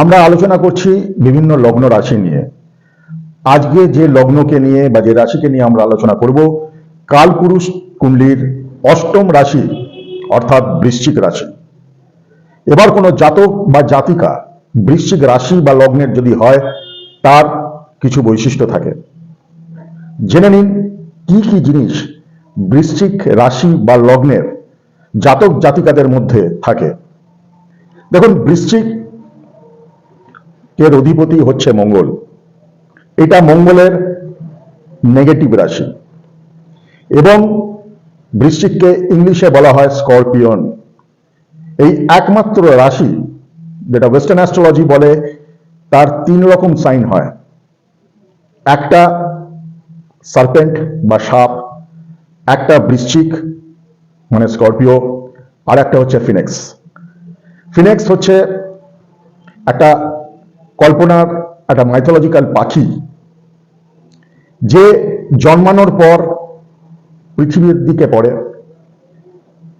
আমরা আলোচনা করছি বিভিন্ন লগ্ন রাশি নিয়ে। আজকে যে লগ্নকে নিয়ে বা যে রাশিকে নিয়ে আমরা আলোচনা করব, কালপুরুষ কুণ্ডলীর অষ্টম রাশি, অর্থাৎ বৃশ্চিক রাশি। এবার কোনো জাতক বা জাতিকা বৃশ্চিক রাশি বা লগ্নের যদি হয়, তার কিছু বৈশিষ্ট্য থাকে। জেনে নিন, কি কি জিনিস বৃশ্চিক রাশি বা লগ্নের জাতক জাতিকাদের মধ্যে থাকে? দেখুন, বৃশ্চিক এর অধিপতি হচ্ছে মঙ্গল। এটা মঙ্গলের নেগেটিভ রাশি। এবং বৃশ্চিককে ইংলিশে বলা হয় স্করপিয়ন। এই একমাত্র রাশি যেটা ওয়েস্টার্ন অ্যাস্ট্রোলজি বলে, তার তিন রকম সাইন হয়। একটা সার্পেন্ট বা সাপ, একটা বৃশ্চিক মানে স্করপিও, আর একটা হচ্ছে ফিনেক্স। ফিনেক্স হচ্ছে একটা কল্পনার একটা মাইথোলজিক্যাল পাখি যে জন্মানোর পর পৃথিবীর দিকে পড়ে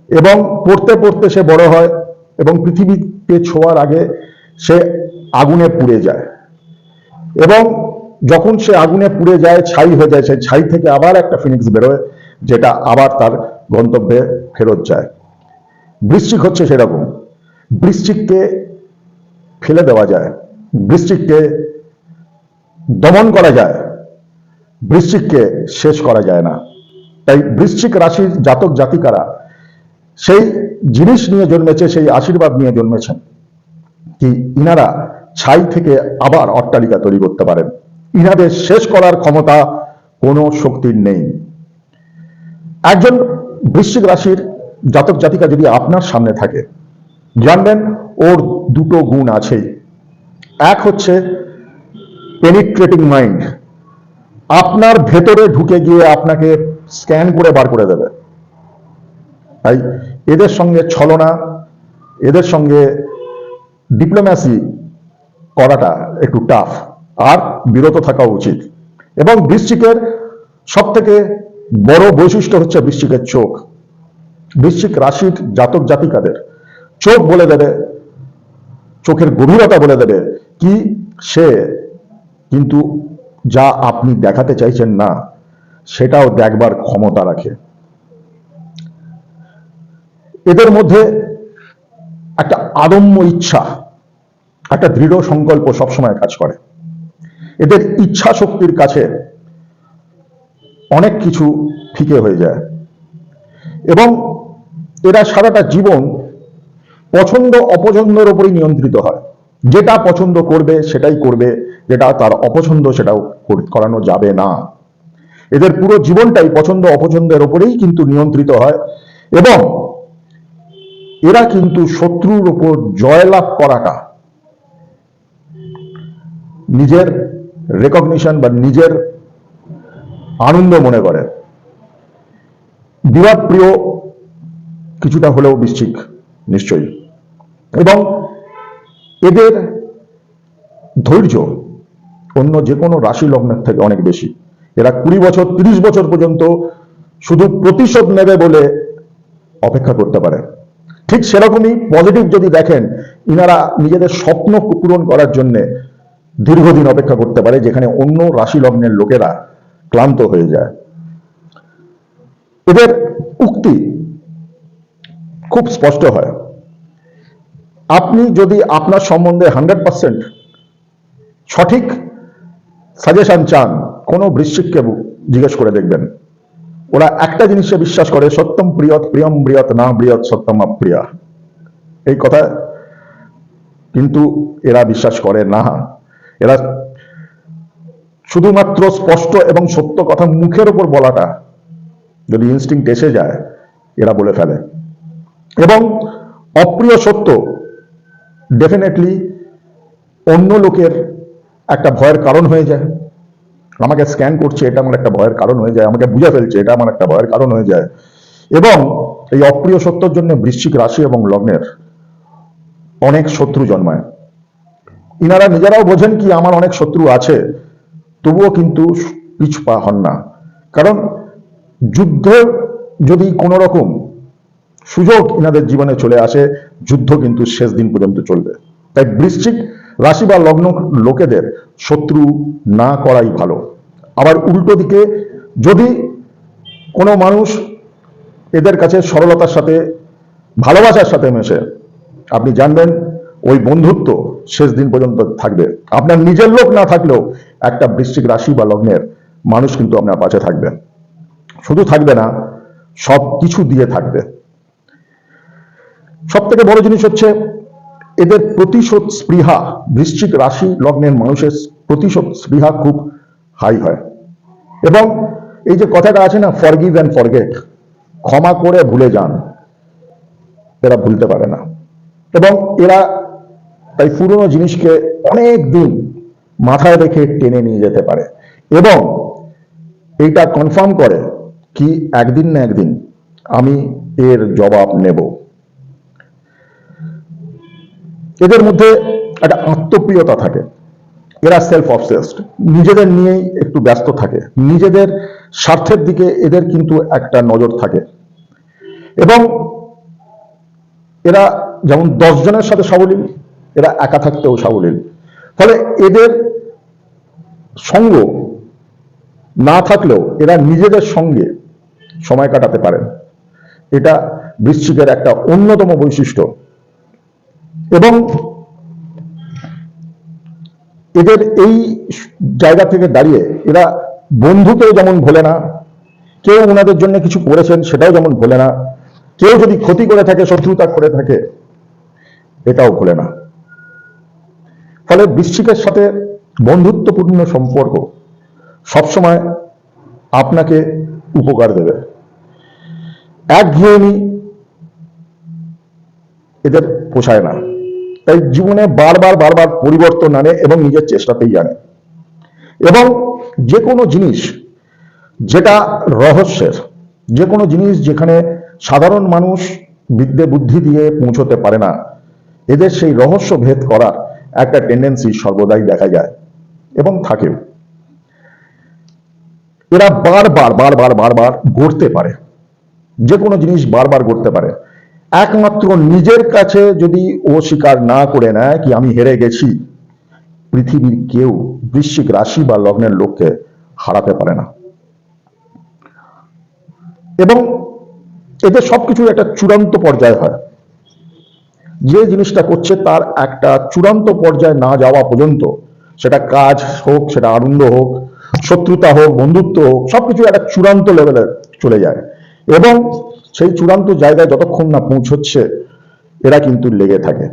এবং পড়তে পড়তে সে বড় হয় এবং পৃথিবীকে ছোঁয়ার আগে সে আগুনে পুড়ে যায়। এবং যখন সে আগুনে পুড়ে যায়, ছাই হয়ে যায়, সে ছাই থেকে আবার একটা ফিনিক্স বেরোয়, যেটা আবার তার গন্তব্যে ফেরত যায়। বৃশ্চিক হচ্ছে সেরকম। বৃশ্চিককে ফেলে দেওয়া যায়। বৃশ্চিককে দমন করা যায় বৃশ্চিককে শেষ করা যায় না। তাই বৃশ্চিক রাশির জাতক জাতিকারা সেই জিনিস নিয়ে জন্মেছে, সেই আশীর্বাদ নিয়ে জন্মেছেন কি ইনারা ছাই থেকে আবার অট্টালিকা তৈরি করতে পারেন। ইনাদের শেষ করার ক্ষমতা কোনো শক্তির নেই। একজন বৃশ্চিক রাশির জাতক জাতিকা যদি আপনার সামনে থাকে, জানবেন ওর দুটো গুণ আছেই। এক হচ্ছে পেনিট্রেটিং মাইন্ড আপনার ভেতরে ঢুকে গিয়ে আপনাকে স্ক্যান করে বার করে দেবে। তাই এদের সঙ্গে ছলনা, এদের সঙ্গে ডিপ্লোম্যাসি করাটা একটু টাফ আর বিরত থাকা উচিত। এবং বৃশ্চিকের সব থেকে বড় বৈশিষ্ট্য হচ্ছে বৃশ্চিকের চোখ। বৃশ্চিক রাশির জাতক জাতিকাদের চোখ বলে দেবে, চোখের গভীরতা বলে দেবে কি সে? কিন্তু যা আপনি দেখাতে চাইছেন না, সেটাও দেখবার ক্ষমতা রাখে। এদের মধ্যে একটা আদম্য ইচ্ছা, একটা দৃঢ় সংকল্প সবসময় কাজ করে। এদের ইচ্ছা শক্তির কাছে অনেক কিছু ফিকে হয়ে যায়। এবং এরা সারাটা জীবন পছন্দ অপছন্দের উপরই নিয়ন্ত্রিত হয়। যেটা পছন্দ করবে, সেটাই করবে। যেটা তার অপছন্দ, সেটাও করানো যাবে না। এদের পুরো জীবনটাই পছন্দ, অপছন্দের উপরেই কিন্তু নিয়ন্ত্রিত হয়। এবং এরা কিন্তু শত্রুর উপর জয়লাভ করাটা, নিজের রেকগনিশন বা নিজের আনন্দ মনে করে। বিরাট প্রিয় কিছুটা হলেও বৃশ্চিক নিশ্চয়ই। এবং এদের ধৈর্য অন্য যে কোনো রাশি লগ্নের থেকে অনেক বেশি। এরা কুড়ি বছর, তিরিশ বছর পর্যন্ত শুধু প্রতিশোধ নেবে বলে অপেক্ষা করতে পারে। ঠিক সেরকমই পজিটিভ যদি দেখেন, ইনারা নিজেদের স্বপ্ন পূরণ করার জন্যে দীর্ঘদিন অপেক্ষা করতে পারে, যেখানে অন্য রাশি লগ্নের লোকেরা ক্লান্ত হয়ে যায়। এদের উক্তি খুব স্পষ্ট হয়। আপনি যদি আপনার সম্বন্ধে হান্ড্রেড পার্সেন্ট সঠিক সাজেশন চান, কোনো বৃশ্চিককে জিজ্ঞেস করে দেখবেন। ওরা একটা জিনিসে বিশ্বাস করে, সত্যম প্রিয়ত প্রিয়ম বৃয়ত না বৃয়ত সত্যম অপ্রিয়া। এই কথা কিন্তু এরা বিশ্বাস করে না। এরা শুধুমাত্র স্পষ্ট এবং সত্য কথা মুখের উপর বলাটা যদি ইনস্টিংক্ট এসে যায়, এরা বলে ফেলে। এবং অপ্রিয় সত্য ডেফিনেটলি অন্য লোকের একটা ভয়ের কারণ হয়ে যায়। আমাকে স্ক্যান করছে, এটা আমার একটা ভয়ের কারণ হয়ে যায়, আমাকে বুঝে ফেলছে, এটা আমার একটা ভয়ের কারণ হয়ে যায়। এবং এই অপ্রিয় সত্যর জন্য বৃশ্চিক রাশি এবং লগ্নের অনেক শত্রু জন্মায়। ইনারা নিজেরাও বোঝেন কি আমার অনেক শত্রু আছে, তবুও কিন্তু পিছু পা হন না। কারণ যুদ্ধ যদি কোনো রকম সুযোগ ইনাদের জীবনে চলে আসে যুদ্ধ কিন্তু শেষ দিন পর্যন্ত চলবে। তাই বৃশ্চিক রাশি বা লগ্ন লোকেদের শত্রু না করাই ভালো। আবার উল্টো দিকে যদি কোনো মানুষ এদের কাছে সরলতার সাথে, ভালোবাসার সাথে মেশে, আপনি জানবেন ওই বন্ধুত্ব শেষ দিন পর্যন্ত থাকবে। আপনার নিজের লোক না থাকলেও একটা বৃশ্চিক রাশি বা লগ্নের মানুষ কিন্তু আপনার পাশে থাকবে। শুধু থাকবে না সব কিছু দিয়ে থাকবে। সব থেকে বড় জিনিস হচ্ছে এদের প্রতিশোধ স্পৃহা, বৃশ্চিক রাশি লগ্নের মানুষের প্রতিশোধ স্পৃহা খুব হাই হয়। এবং এই যে কথাটা আছে না ফরগিভ অ্যান্ড ফরগেট ক্ষমা করে ভুলে যান, এরা ভুলতে পারে না। এবং এরা তাই পুরনো জিনিসকে অনেক দিন মাথায় রেখে টেনে নিয়ে যেতে পারে। এবং এইটা কনফার্ম করে কি একদিন না একদিন আমি এর জবাব নেব। এদের মধ্যে একটা আত্মপ্রিয়তা থাকে। এরা সেলফ অবসেসড নিজেদের নিয়েই একটু ব্যস্ত থাকে। নিজেদের স্বার্থের দিকে এদের কিন্তু একটা নজর থাকে। এবং এরা যেমন দশ জনের সাথে সাবলীল এরা একা থাকতেও সাবলীল ফলে এদের সঙ্গ না থাকলেও এরা নিজেদের সঙ্গে সময় কাটাতে পারেন। এটা বৃশ্চিকের একটা অন্যতম বৈশিষ্ট্য। এবং এদের এই জায়গা থেকে দাঁড়িয়ে এরা বন্ধুকেও যেমন ভোলে না, কেউ ওনাদের জন্য কিছু করেছেন সেটাও যেমন ভোলে না, কেউ যদি ক্ষতি করে থাকে, শত্রুতা করে থাকে, এটাও ভোলে না। ফলে বৃশ্চিকের সাথে বন্ধুত্বপূর্ণ সম্পর্ক সবসময় আপনাকে উপকার দেবে। একঘেয়েমি এদের পোষায় না। তাই জীবনে বারবার বারবার পরিবর্তন আনে এবং নিজের চেষ্টাতেই আনে। এবং যে কোনো জিনিস যেটা রহস্যের যে কোনো জিনিস যেখানে সাধারণ মানুষ বিদ্যে বুদ্ধি দিয়ে পৌঁছতে পারে না, এদের সেই রহস্য ভেদ করার একটা টেন্ডেন্সি সর্বদাই দেখা যায় এবং থাকেও। এরা বারবার বারবার বারবার গড়তে পারে। যে কোনো জিনিস বারবার গড়তে পারে। একমাত্র নিজের কাছে যদি ও স্বীকার না করে নেয় কি আমি হেরে গেছি? পৃথিবীর কেউ বৃশ্চিক রাশি বা লগ্নের লোককে হারাতে পারে না। এবং এদের সবকিছুর একটা চূড়ান্ত পর্যায় হয়। যে জিনিসটা করছে তার একটা চূড়ান্ত পর্যায়ে না যাওয়া পর্যন্ত, সেটা কাজ হোক, সেটা আনন্দ হোক, শত্রুতা হোক, বন্ধুত্ব হোক সবকিছু একটা চূড়ান্ত লেভেলে চলে যায়। এবং সেই চূড়ান্ত জায়গায় যতক্ষণ না পৌঁছচ্ছে, এরা কিন্তু লেগে থাকে।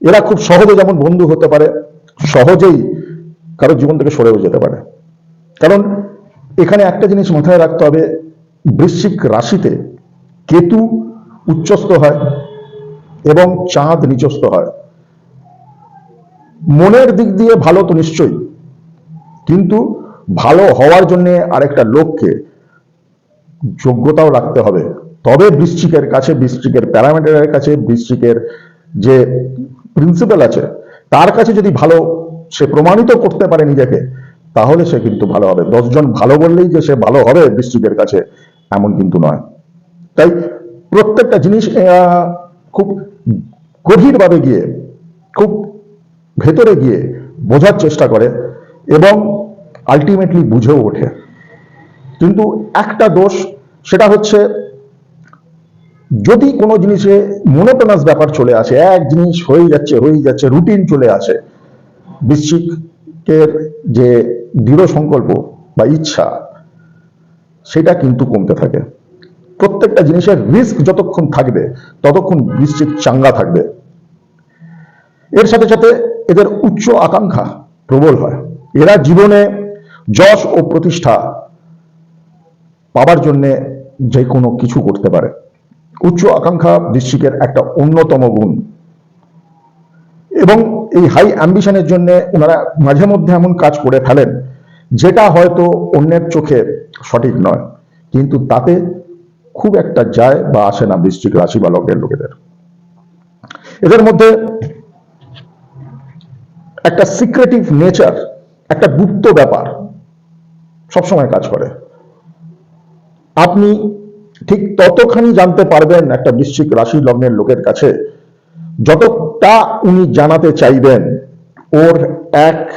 এরা খুব সহজে যেমন বন্ধু হতে পারে, সহজেই কারও জীবন থেকে সরেও যেতে পারে। কারণ এখানে একটা জিনিস মাথায় রাখতে হবে, বৃশ্চিক রাশিতে কেতু উচ্চস্থ হয় এবং চাঁদ নিচস্থ হয়। মনের দিক দিয়ে ভালো তো নিশ্চয়ই, কিন্তু ভালো হওয়ার জন্য আরেকটা লোককে যোগ্যতাও রাখতে হবে। তবে বৃশ্চিকের কাছে, বৃশ্চিকের প্যারামিটারের কাছে, বৃশ্চিকের যে প্রিন্সিপাল আছে, তার কাছে যদি ভালো সে প্রমাণিত করতে পারে নিজেকে, তাহলে সে কিন্তু ভালো হবে। দশজন ভালো বললেই যে সে ভালো হবে বৃশ্চিকের কাছে, এমন কিন্তু নয়। তাই প্রত্যেকটা জিনিস খুব গভীরভাবে গিয়ে, খুব ভেতরে গিয়ে বোঝার চেষ্টা করে এবং আলটিমেটলি বুঝেও ওঠে। কিন্তু একটা দোষ, সেটা হচ্ছে যদি কোনো জিনিসে মনোটোনাস ব্যাপার চলে আসে, এক জিনিস হয়ে যাচ্ছে হয়ে যাচ্ছে রুটিন চলে আসে, বৃশ্চিকের যে দৃঢ় সংকল্প বা ইচ্ছা, সেটা কিন্তু কমতে থাকে। প্রত্যেকটা জিনিসের রিস্ক যতক্ষণ থাকবে, ততক্ষণ বৃশ্চিক চাঙ্গা থাকবে। এর সাথে সাথে এদের উচ্চ আকাঙ্ক্ষা প্রবল হয়। এরা জীবনে যশ ও প্রতিষ্ঠা পাবার জন্য যে কোনো কিছু করতে পারে। উচ্চ আকাঙ্ক্ষা বৃশ্চিকের একটা অন্যতম গুণ। এবং এই হাই অ্যাম্বিশনের জন্য ওনারা মাঝে মধ্যে এমন কাজ করে ফেলেন, যেটা হয়তো অন্যের চোখে সঠিক নয়, কিন্তু তাতে খুব একটা যায় বা আসে না বৃশ্চিক রাশি বা লগ্নের লোকেদের। এদের মধ্যে একটা সিক্রেটিভ নেচার একটা গুপ্ত ব্যাপার সবসময় কাজ করে। আপনি ঠিক ততখানি জানতে পারবেন একটা বৃশ্চিক রাশি লগ্নের লোকের কাছে। যতটা উনি জানাতে চাইবেন, ওর এক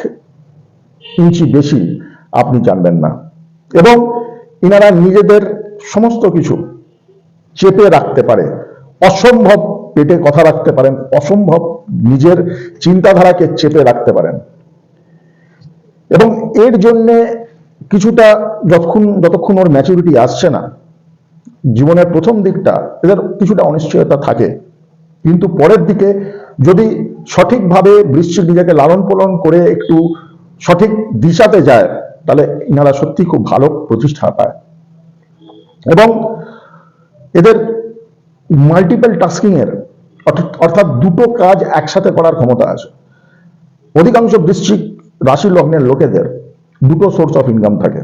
ইঞ্চি বেশি আপনি জানবেন না। এবং ইনারা নিজেদের সমস্ত কিছু চেপে রাখতে পারে। অসম্ভব পেটে কথা রাখতে পারেন, অসম্ভব নিজের চিন্তাধারাকে চেপে রাখতে পারেন। এবং এর জন্য কিছুটা যতক্ষণ যতক্ষণ ওর ম্যাচুরিটি আসছে না, জীবনের প্রথম দিকটা, এদের কিছুটা অনিশ্চয়তা থাকে। কিন্তু পরের দিকে যদি সঠিকভাবে বৃশ্চিক নিজেকে লালন পালন করে একটু সঠিক দিশাতে যায়, তাহলে ইনারা সত্যি খুব ভালো প্রতিষ্ঠা পায়। এবং এদের মাল্টিপল টাস্কিং এর অর্থাৎ- অর্থাৎ দুটো কাজ একসাথে করার ক্ষমতা আছে। অধিকাংশ বৃশ্চিক রাশি লগ্নের লোকেদের দুটো সোর্স অফ ইনকাম থাকে।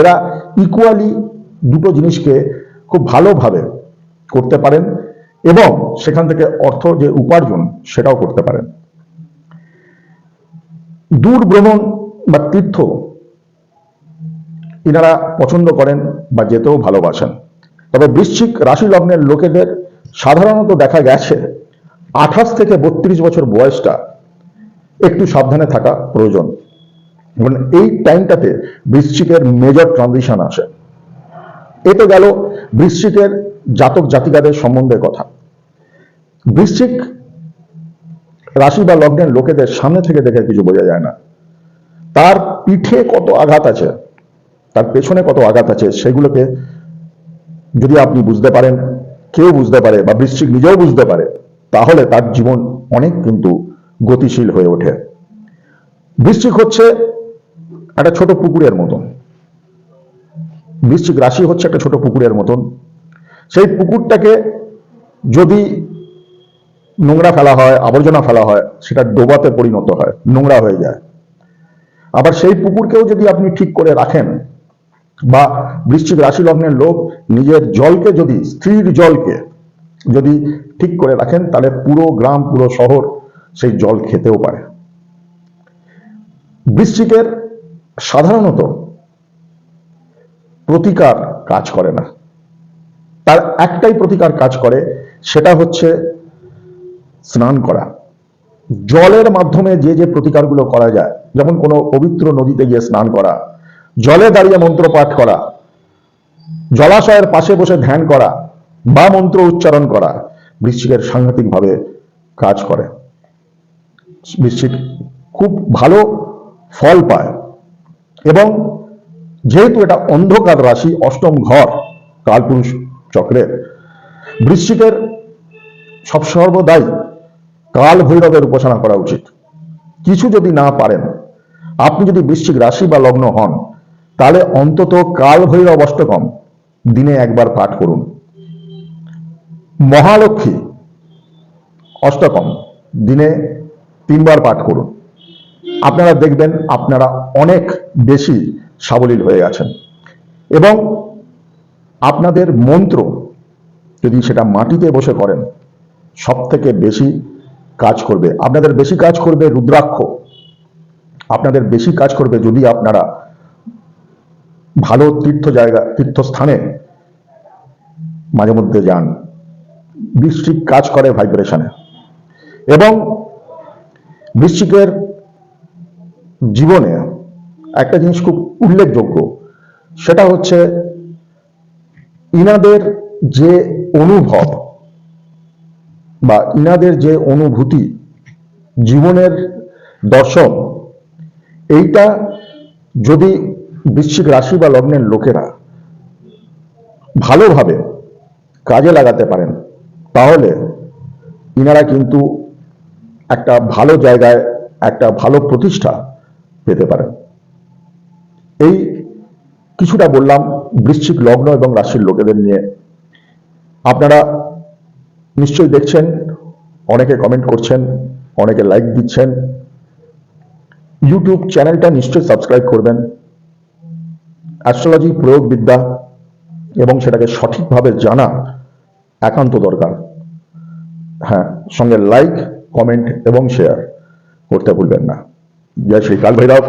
এরা ইকুয়ালি দুটো জিনিসকে খুব ভালোভাবে করতে পারেন এবং সেখান থেকে অর্থ যে উপার্জন সেটাও করতে পারেন। দূর ভ্রমণ বা তীর্থ এনারা পছন্দ করেন বা যেতেও ভালোবাসেন। তবে বৃশ্চিক রাশি লগ্নের লোকেদের সাধারণত দেখা গেছে আঠাশ থেকে বত্রিশ বছর বয়সটা একটু সাবধানে থাকা প্রয়োজন। এবং এই টাইমটাতে বৃশ্চিকের মেজর ট্রানজিশন আসে। এ তো গেল বৃশ্চিকের জাতক জাতিকাদের সম্বন্ধে কথা। বৃশ্চিক রাশি বা লগ্নের লোকেদের সামনে থেকে দেখে কিছু বোঝা যায় না। তার পিঠে কত আঘাত আছে, তার পেছনে কত আঘাত আছে, সেগুলোকে যদি আপনি বুঝতে পারেন, কেউ বুঝতে পারে বা বৃশ্চিক নিজেও বুঝতে পারে, তাহলে তার জীবন অনেক কিন্তু গতিশীল হয়ে ওঠে। বৃশ্চিক হচ্ছে একটা ছোট পুকুরের মতন। বৃশ্চিক রাশি হচ্ছে একটা ছোট পুকুরের মতন। সেই পুকুরটাকে যদি নোংরা ফেলা হয়, আবর্জনা ফেলা হয়, সেটা ডোবাতে পরিণত হয়, নোংরা হয়ে যায়। আবার সেই পুকুরকেও যদি আপনি ঠিক করে রাখেন, বা বৃশ্চিক রাশি লগ্নের লোক নিজের জলকে যদি স্ত্রীর জলকে যদি ঠিক করে রাখেন, তাহলে পুরো গ্রাম, পুরো শহর সেই জল খেতেও পারে। বৃশ্চিকের সাধারণত প্রতিকার কাজ করে না। তার একটাই প্রতিকার কাজ করে, সেটা হচ্ছে স্নান করা। জলের মাধ্যমে যে যে প্রতিকারগুলো করা যায়, যেমন কোনো পবিত্র নদীতে গিয়ে স্নান করা, জলে দাঁড়িয়ে মন্ত্র পাঠ করা, জলাশয়ের পাশে বসে ধ্যান করা বা মন্ত্র উচ্চারণ করা, বৃশ্চিকের সাংঘাতিকভাবে কাজ করে। বৃশ্চিক খুব ভালো ফল পায়। এবং যেহেতু এটা অন্ধকার রাশি, অষ্টম ঘর, কালপুরুষ চক্রের, বৃশ্চিকের সব সর্বদাই কাল ভৈরবের উপাসনা করা উচিত। কিছু যদি না পারেন, আপনি যদি বৃশ্চিক রাশি বা লগ্ন হন, তাহলে অন্তত কাল ভৈরব অষ্টকম দিনে একবার পাঠ করুন। মহালক্ষ্মী অষ্টকম দিনে তিনবার পাঠ করুন। আপনারা দেখবেন আপনারা অনেক বেশি সাবলীল হয়ে আছেন এবং আপনাদের মন্ত্র যদি সেটা মাটিতে বসে করেন সব থেকে বেশি কাজ করবে। আপনাদের বেশি কাজ করবে রুদ্রাক্ষ। আপনাদের বেশি কাজ করবে যদি আপনারা ভালো তীর্থ জায়গা, তীর্থস্থানে মাঝে মধ্যে যান। বৃশ্চিক কাজ করে ভাইব্রেশনে। এবং বৃশ্চিকের জীবনে একটা জিনিস খুব উল্লেখযোগ্য। সেটা হচ্ছে ইনাদের যে অনুভব বা ইনাদের যে অনুভূতি, জীবনের দর্শন, এইটা যদি বৃশ্চিক রাশি বা লগ্নের লোকেরা ভালোভাবে কাজে লাগাতে পারেন, তাহলে ইনারা কিন্তু একটা ভালো জায়গায়, একটা ভালো প্রতিষ্ঠা পেতে পারেন। এই কিছুটা বললাম, বৃশ্চিক লগ্ন এবং রাশির লোকেদের নিয়ে। আপনারা নিশ্চয়ই দেখছেন, অনেকে কমেন্ট করছেন, অনেকে লাইক দিচ্ছেন। ইউটিউব চ্যানেলটা নিশ্চয়ই সাবস্ক্রাইব করবেন। অ্যাস্ট্রোলজি প্রয়োগ বিদ্যা এবং সেটাকে সঠিকভাবে জানা একান্ত দরকার। হ্যাঁ সঙ্গে লাইক কমেন্ট এবং শেয়ার করতে ভুলবেন না। জয় শ্রী কাল ভৈরব